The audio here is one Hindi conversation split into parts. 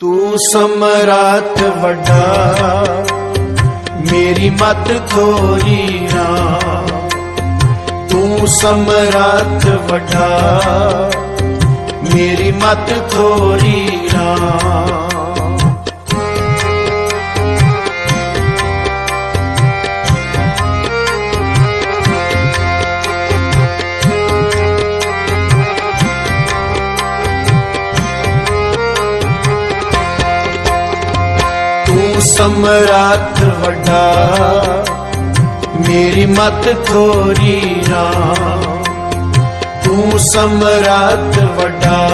ਤੂੰ ਸਮਰਾਟ ਵੱਡਾ ਮੇਰੀ ਮਤ ਥੋਰੀ ਨਾ। ਤੂੰ ਸਮਰਾਟ ਵੱਡਾ ਮੇਰੀ ਮਤ ਥੋਰੀ ਨਾ। ਤੂੰ ਸਮਰਾਟ ਵੱਡਾ, ਮੇਰੀ ਮਤ ਥੋਰੀ ਨਾ। ਤੂੰ ਸਮਰਾਟ ਵੱਡਾ,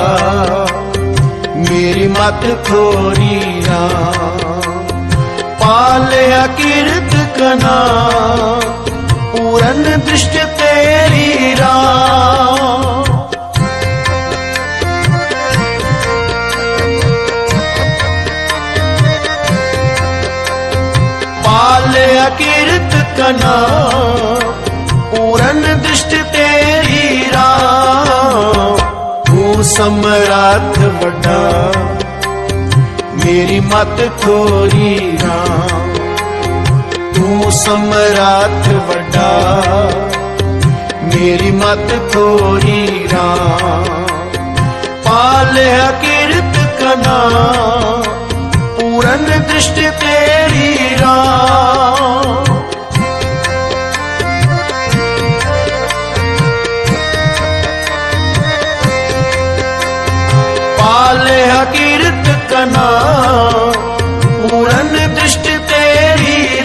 ਮੇਰੀ ਮਤ ਥੋਰੀ ਨਾ। ਪਾਲਿਆ ਕਿਰਤ ਕਨਾ। कीर्त कना पूरन दृष्ट तेरी तू सम्राट वटा मेरी मत थोरी राम। तू सम्राट वटा मेरी मत थोरी राम। पाल कीर्त कना पूरन दृष्टि जना तेरी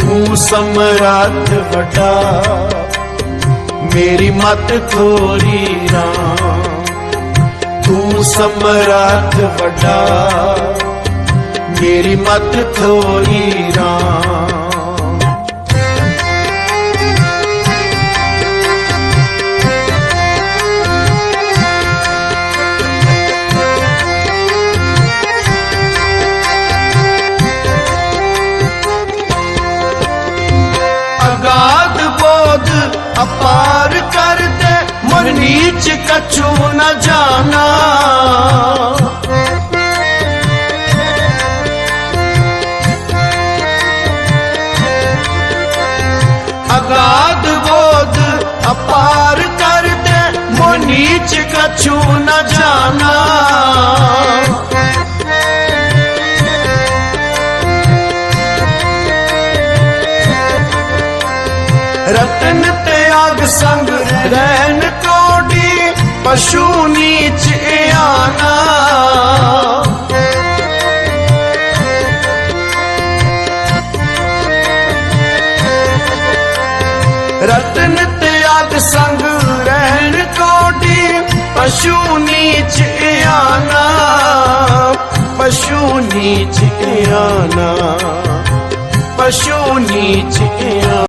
तू सम्राट बटा, मेरी मत थोरी राम तू सम्राट बटा, मेरी मत थोरी राम अपार कर दे मोर नीच कछु न जाना। अगाध बोध अपार कर दे मोर नीच कछु न जाना। रख रहन कोडी पशु नीच आना। रतन त्याग संग रहन कोडी पशु नीच आना। पशु नीच आना। पशु नीच आना।